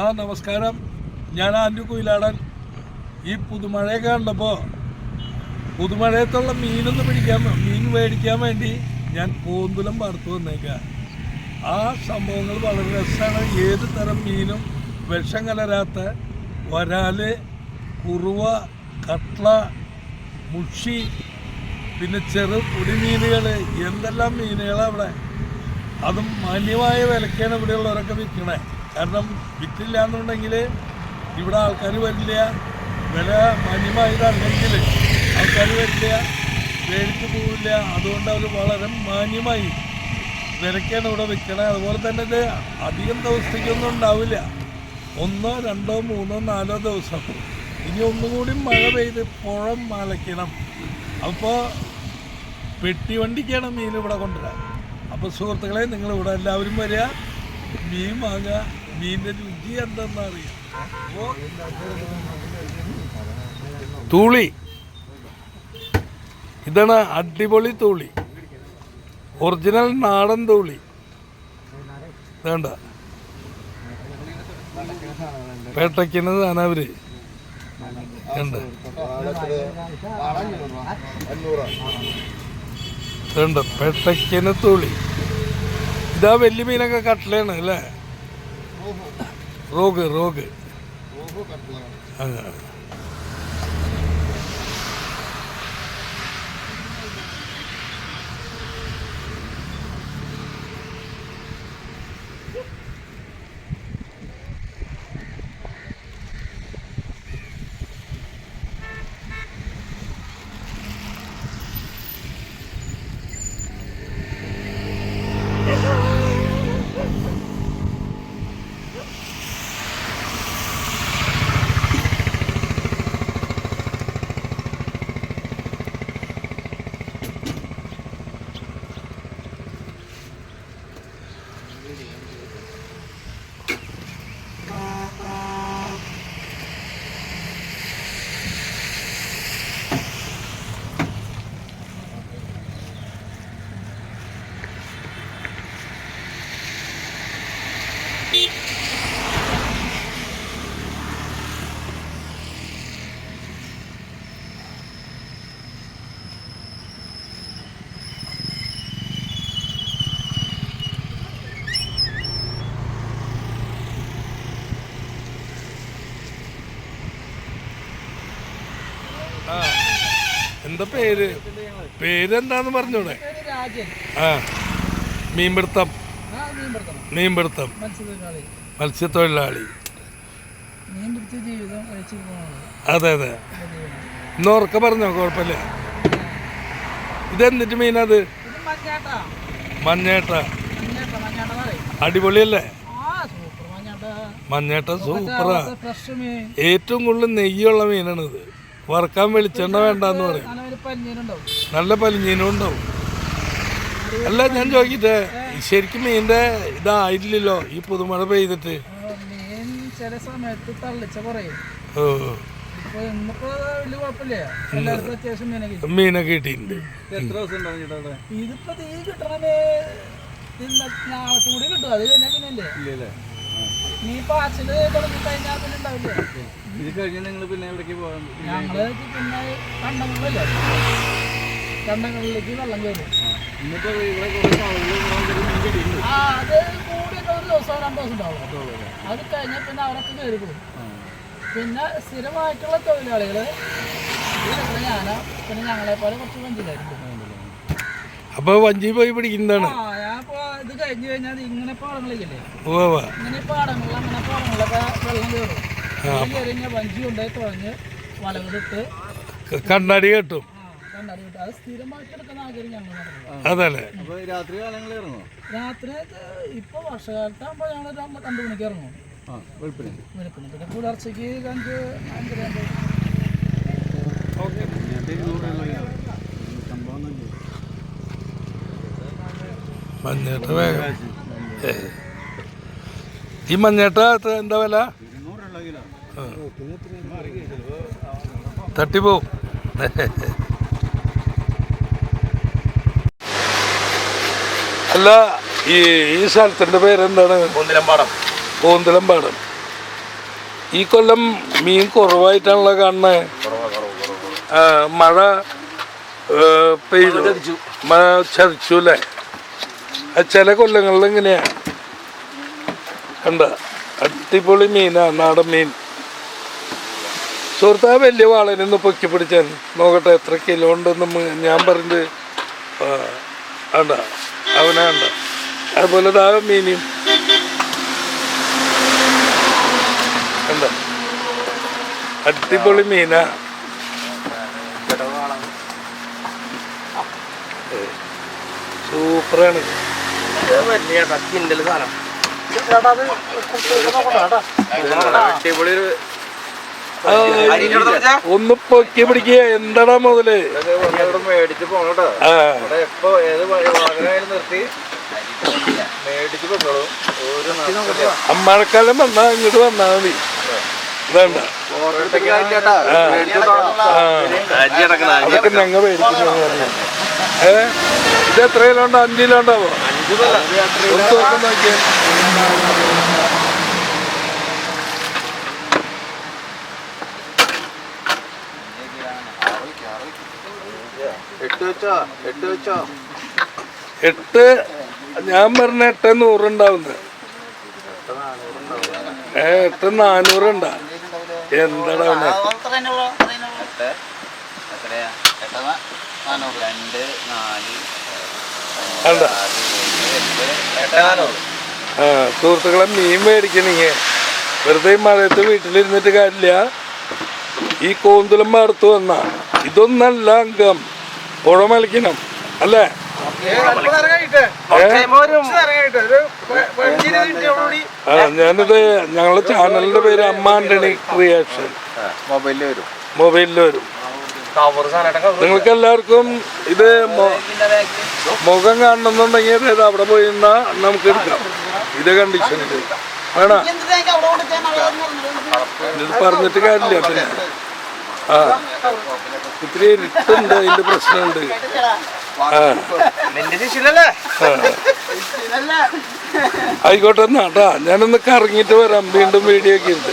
ആ നമസ്കാരം. ഞാൻ ആൻഡു കുയിലാടൻ. ഈ പുതുമഴയൊക്കെ കണ്ടപ്പോൾ പുതുമഴയത്തുള്ള മീനൊന്ന് പിടിക്കാൻ മീൻ മേടിക്കാൻ വേണ്ടി ഞാൻ പൂന്തുലം പറത്തു വന്നേക്കാം. ആ സംഭവങ്ങൾ വളരെ രസമാണ്. ഏത് തരം മീനും വിഷം കലരാത്ത വരാൽ കുറുവ കട്ട്ള മുഷി പിന്നെ ചെറു പൊടി മീനുകൾ എന്തെല്ലാം മീനുകളാണ് അവിടെ? അതും മാന്യമായ വിലക്കാണ് ഇവിടെയുള്ളവരൊക്കെ വിൽക്കണേ. കാരണം വിറ്റില്ല എന്നുണ്ടെങ്കിൽ ഇവിടെ ആൾക്കാർ വരില്ല. വില മാന്യമായതാണെങ്കിൽ ആൾക്കാർ വരില്ല. മേടിച്ചു പോവില്ല. അതുകൊണ്ട് അവർ വളരെ മാന്യമായി വിലക്കാണ് ഇവിടെ വിൽക്കണത് അതുപോലെ തന്നെ ഇത് അധികം ദിവസത്തേക്കൊന്നും ഉണ്ടാവില്ല. ഒന്നോ രണ്ടോ മൂന്നോ നാലോ ദിവസം. ഇനി ഒന്നുകൂടി മഴ പെയ്ത് പുഴം മലയ്ക്കണം. അപ്പോൾ പെട്ടിവണ്ടിക്കാണ് മീൻ ഇവിടെ കൊണ്ടുവരാൻ അപ്പോൾ സുഹൃത്തുക്കളെ നിങ്ങൾ ഇവിടെ എല്ലാവരും വരിക. മീൻ വാങ്ങുക. മീനിന്റെ രുചി എന്തെന്ന് തൂളി. ഇതാണ് അടിപൊളി തൂളി. ഒറിജിനൽ നാടൻ തൂളി. വേണ്ട. പേട്ടയ്ക്കുന്നതാണ് അവർ. ഉണ്ട് ഉണ്ട് തുളി. ഇതാ വലിയ മീനൊക്കെ കട്ടിലാണ് അല്ലേ? ರೋಗ ರೋಗ എന്താ പേര്? പേരെന്താന്ന് പറഞ്ഞൂടെ? ആ. മീൻപിടുത്തം. മീൻപിടുത്തം. മത്സ്യത്തൊഴിലാളി. അതെ അതെ. ഇന്ന് ഉറക്ക പറഞ്ഞോ? കുഴപ്പമില്ല. ഇതെന്നിട്ട് മീനത്? മഞ്ഞാട്ടാ. അടിപൊളിയല്ലേ? മഞ്ഞാട്ട. സൂപ്പറാ. ഏറ്റവും കൂടുതൽ നെയ്യുള്ള മീനാണിത്. വറുക്കാൻ വെളിച്ചെണ്ണ വേണ്ടെന്ന് പറയും. നല്ല പലിഞ്ഞീനും ഉണ്ടാവും. അല്ല ഞാൻ ചോദിക്കട്ടെ ശരിക്കും മീനിന്റെ ഇതായില്ലല്ലോ ഈ പുതുമഴ പെയ്തിട്ട്? ചില സമയത്ത് തള്ളിച്ച പറയും ഓ. ഇപ്പൊ ഇന്നിപ്പോ വലിയ എല്ലാവർക്കും അത്യാവശ്യം മീനൊക്കെ കിട്ടും. കിട്ടിയിട്ടുണ്ട്. ഇതിപ്പോ തീ കൂടി കിട്ടും. അത് കഴിഞ്ഞാൽ പിന്നെ തുടങ്ങി കഴിഞ്ഞാൽ പിന്നെ ഉണ്ടാവില്ലേ? ഇത് കഴിഞ്ഞ് നിങ്ങൾ പിന്നെ എവിടേക്ക് പോകാൻ ഞങ്ങൾ പിന്നെ കണ്ടങ്ങളിലല്ലേ കണ്ടങ്ങളിലേക്ക് വെള്ളം കയറും ഇന്നിപ്പോ ഇവിടെ കുറെ ആളുകൾ ആ അത് കൂടി ഒരു ദിവസം രണ്ടു ദിവസം ഉണ്ടാവും. അത് കഴിഞ്ഞാൽ പിന്നെ അവരൊക്കെ കയറി പോകും. പിന്നെ സ്ഥിരമായിട്ടുള്ള തൊഴിലാളികൾ ഞാനാ പിന്നെ ഞങ്ങളെ പോലെ കുറച്ച് വഞ്ചിയിലായിരിക്കും അപ്പൊ വഞ്ചി പോയി പിടിക്കുന്നതാണ്. ഇത് കഴിഞ്ഞു കഴിഞ്ഞാൽ ഇങ്ങനെ പാടങ്ങളില്ലേ. ഇങ്ങനെ പാടങ്ങളിൽ അങ്ങനെ പാടങ്ങളിലൊക്കെ വെള്ളം കയറും കയറി കഴിഞ്ഞാൽ വഞ്ചി കൊണ്ടുപോയി തുഴഞ്ഞ് വലകളിട്ട് കണ്ണാടി കെട്ടും. കണ്ണാടി വിട്ട് അത് സ്ഥിരമായിട്ട് എടുക്കുന്ന ആഗ്രഹം ഞങ്ങൾ നടക്കുന്നത് അതല്ലേ? അപ്പൊ രാത്രി കാലങ്ങളിൽ ഇറങ്ങുമോ രാത്രി ഇപ്പൊ വർഷകാലത്താകുമ്പോൾ ഞങ്ങൾ രണ്ടു മണിക്ക് ഇറങ്ങും. ആ വെളുപ്പിന് വെളുപ്പിന് പിന്നെ പുലർച്ചയ്ക്ക് അഞ്ച് അഞ്ചര ഓക്കെ. മഞ്ഞേട്ട വേഗം. ഈ മഞ്ഞേട്ട എന്താ വില? തട്ടിപ്പോവും അല്ല ഈ ഈ സ്ഥലത്തിന്റെ പേരെന്താണ്? കുന്തിലമ്പാടം പൂന്തലമ്പാടം. ഈ കൊല്ലം മീൻ കുറവായിട്ടാണല്ലോ കാണുന്നത് മഴ പെയ്തു. മഴ ചതിച്ചു അല്ലേ? ചില കൊല്ലങ്ങളിൽ എങ്ങനെയാ കണ്ട അടിപൊളി മീനാ നാടൻ മീൻ. സുഹൃത്താ വലിയ വാളനൊന്ന് പൊക്കി പിടിച്ചാൻ നോക്കട്ടെ എത്ര കിലോ ഉണ്ടെന്ന് ഞാൻ പറഞ്ഞത് ആണ്ടാ ആണ്ട അവനാ കണ്ട അതുപോലെ താ മീനും കണ്ട അടിപൊളി മീനാ. സൂപ്പറാണ്. ഒരു ഒന്ന് പൊക്കി പിടിക്കുക എന്താടാ മുതൽ? ഏത് നിർത്തി മഴക്കാലം വന്നാ ഇങ്ങോട്ട് വന്നാ മതി. വേണ്ട. ഞങ്ങൾ മേടിക്കുന്നു ഏ ഇത് എത്ര കിലോ ഉണ്ടോ അഞ്ച് കിലോ ഉണ്ടാവോ എട്ട് ഞാൻ പറഞ്ഞ എട്ട് നൂറുണ്ടാവുന്നത് ഏ എട്ട് നാനൂറുണ്ടാ. എന്താടാ അവനെ? രണ്ട് നാല് ആ സുഹൃത്തുക്കളെ മീൻ മേടിക്കണിങ്ങ വെറുതെ ഈ മഴയത്ത് വീട്ടിലിരുന്നിട്ട് കാര്യമില്ല. ഈ കോന്തുലം മറുത്ത് വന്ന. ഇതൊന്നല്ല അംഗം. പുഴ മലിക്കണം അല്ലേ? ഞാനിത് ഞങ്ങളുടെ ചാനലിന്റെ പേര് അമ്മ ആന്റണി ക്രിയേഷൻ മൊബൈലിൽ വരും. മൊബൈലിൽ വരും. നിങ്ങൾക്ക് എല്ലാവർക്കും ഇത് മുഖം കാണണമെന്നുണ്ടെങ്കിൽ ഇത് അവിടെ പോയി നമുക്ക് എടുക്കാം. ഇത് കണ്ടീഷനിൽ വേണോ? ഇത് പറഞ്ഞിട്ട് കാര്യമില്ല പിന്നെ. ആ. ഇത്തിരി ഇരുട്ടുണ്ട് അതിന്റെ പ്രശ്നമുണ്ട്. ആയിക്കോട്ടെ എന്നാട്ടാ ഞാനൊന്ന് കറങ്ങിയിട്ട് വരാം. വീണ്ടും വീഡിയോ ഒക്കെ ഉണ്ട്.